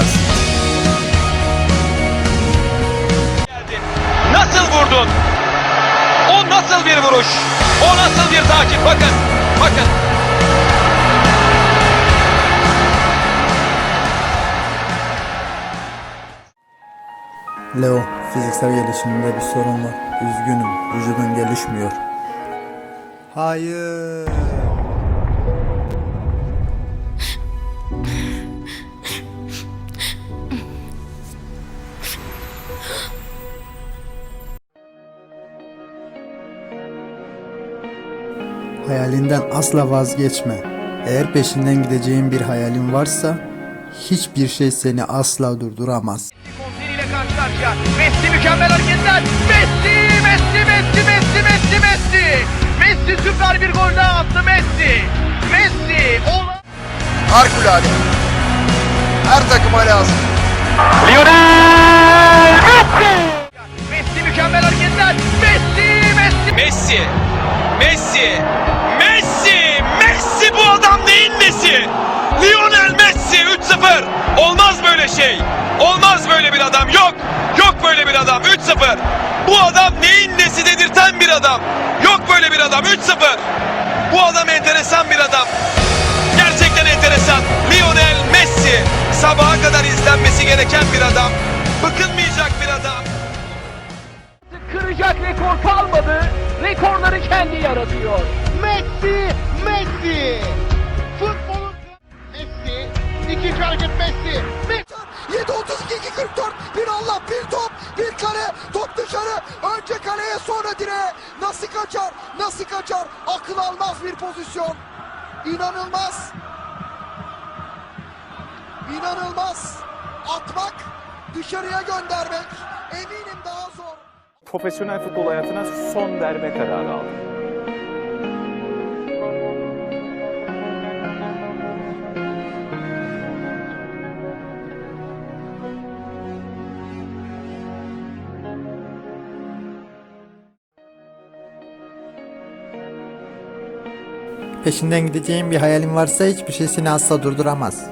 biraz. Nasıl vurdun? O nasıl bir vuruş? O nasıl bir takip? Bakın, bakın. Leo, fiziksel gelişiminde bir sorun var. Üzgünüm, vücudun gelişmiyor. Hayır. Hayalinden asla vazgeçme. Eğer peşinden gideceğin bir hayalin varsa hiçbir şey seni asla durduramaz. Montini ile karşı karşıya. Messi mükemmel hareketler. Messi, Messi, Messi, Messi, Messi, Messi. Messi süper bir gol daha attı Messi. Messi. Ola... Harikulade. Her takıma lazım. Lionel 3-0. Olmaz böyle şey. Olmaz böyle bir adam. Yok. Yok böyle bir adam. 3-0. Bu adam neyin nesi dedirten bir adam. Yok böyle bir adam. 3-0. Bu adam enteresan bir adam. Gerçekten enteresan. Lionel Messi. Sabaha kadar izlenmesi gereken bir adam. Bıkılmayacak bir adam. Kıracak rekor kalmadı. Rekorları kendi yaratıyor. Messi, Messi. Messi, hareket Messi. Messi. 7 32 2 44 bir Allah bir top bir kare top dışarı. Önce kaleye sonra direğe. Nasıl kaçar? Nasıl kaçar? Akıl almaz bir pozisyon. İnanılmaz. İnanılmaz. Atmak dışarıya göndermek. Eminim daha zor. Profesyonel futbol hayatına son verme kararı aldı. Peşinden gideceğin bir hayalin varsa hiçbir şey seni asla durduramaz.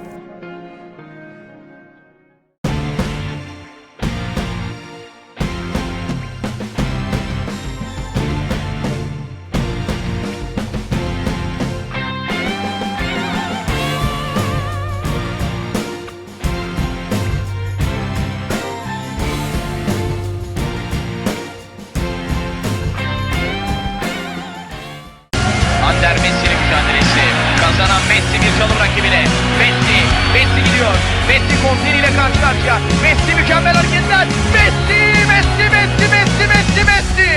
Ander Messi'nin mücadelesi. Kazanan Messi bir çalım rakibine. Messi, Messi gidiyor. Messi Kontin ile karşı karşıya. Messi mükemmel hareketler. Messi, Messi, Messi, Messi, Messi, Messi.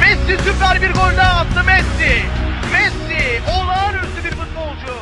Messi süper bir gol daha attı Messi. Messi olağanüstü bir futbolcu.